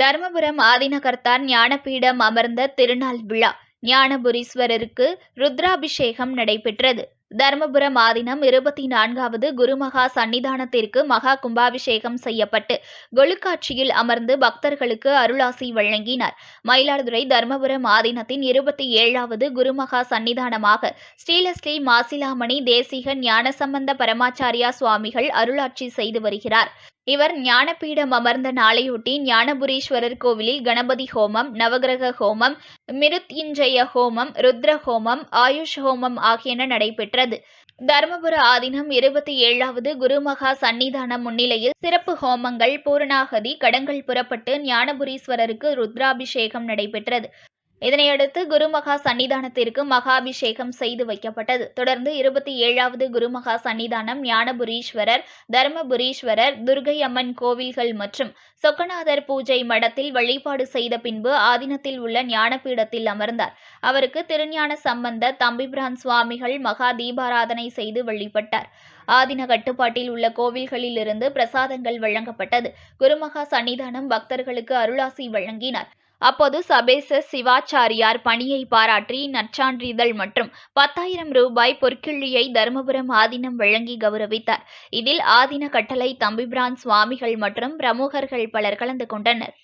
தருமபுரம் ஆதினகர்த்தார் ஞானபீடம் அமர்ந்த திருநாள் விழா. ஞானபுரீஸ்வரருக்கு ருத்ராபிஷேகம் நடைபெற்றது. தருமபுரம் ஆதீனம் இருபத்தி நான்காவது குருமகா சன்னிதானத்திற்கு மகா கும்பாபிஷேகம் செய்யப்பட்டு கொழுக்காட்சியில் அமர்ந்து பக்தர்களுக்கு அருளாசி வழங்கினார். மயிலாடுதுறை தர்மபுரம் ஆதீனத்தின் இருபத்தி ஏழாவது குருமகா சன்னிதானமாக ஸ்ரீலஸ்ரீ மாசிலாமணி தேசிக ஞானசம்பந்த பரமாச்சாரியா சுவாமிகள் அருளாட்சி செய்து வருகிறார். இவர் ஞானபீடம் அமர்ந்த நாளையொட்டி ஞானபுரீஸ்வரர் கோவிலில் கணபதி ஹோமம் நவகிரக ஹோமம் மிருத்யுஞ்சய ஹோமம் ருத்ர ஹோமம் ஆயுஷ் ஹோமம் ஆகியன நடைபெற்றது. தருமபுர ஆதீனம் இருபத்தி ஏழாவது குருமகா சன்னிதான முன்னிலையில் சிறப்பு ஹோமங்கள் பூரணாகதி கடங்கள் புறப்பட்டு ஞானபுரீஸ்வரருக்கு ருத்ராபிஷேகம் நடைபெற்றது. இதனையடுத்து குருமகா சன்னிதானத்திற்கு மகாபிஷேகம் செய்து வைக்கப்பட்டது. தொடர்ந்து இருபத்தி ஏழாவது குருமகா சன்னிதானம் ஞானபுரீஸ்வரர் தர்மபுரீஸ்வரர் துர்கை அம்மன் கோவில்கள் மற்றும் சொக்கநாதர் பூஜை மடத்தில் வழிபாடு செய்த பின்பு ஆதீனத்தில் உள்ள ஞானபீடத்தில் அமர்ந்தார். அவருக்கு திருஞான சம்பந்த தம்பிபிரான் சுவாமிகள் மகா தீபாராதனை செய்து வழிபட்டார். ஆதின கட்டுப்பாட்டில் உள்ள கோவில்களில் இருந்து பிரசாதங்கள் வழங்கப்பட்டது. குருமகா சன்னிதானம் பக்தர்களுக்கு அருளாசி வழங்கினார். அப்போது சபேச சிவாச்சாரியார் பணியை பாராட்டி நற்சான்றிதழ் மற்றும் பத்தாயிரம் ரூபாய் பொற்கிள்ளியை தருமபுரம் ஆதீனம் வழங்கி கௌரவித்தார். இதில் ஆதீன கட்டளை தம்பிபிரான் சுவாமிகள் மற்றும் பிரமுகர்கள் பலர் கலந்து கொண்டனர்.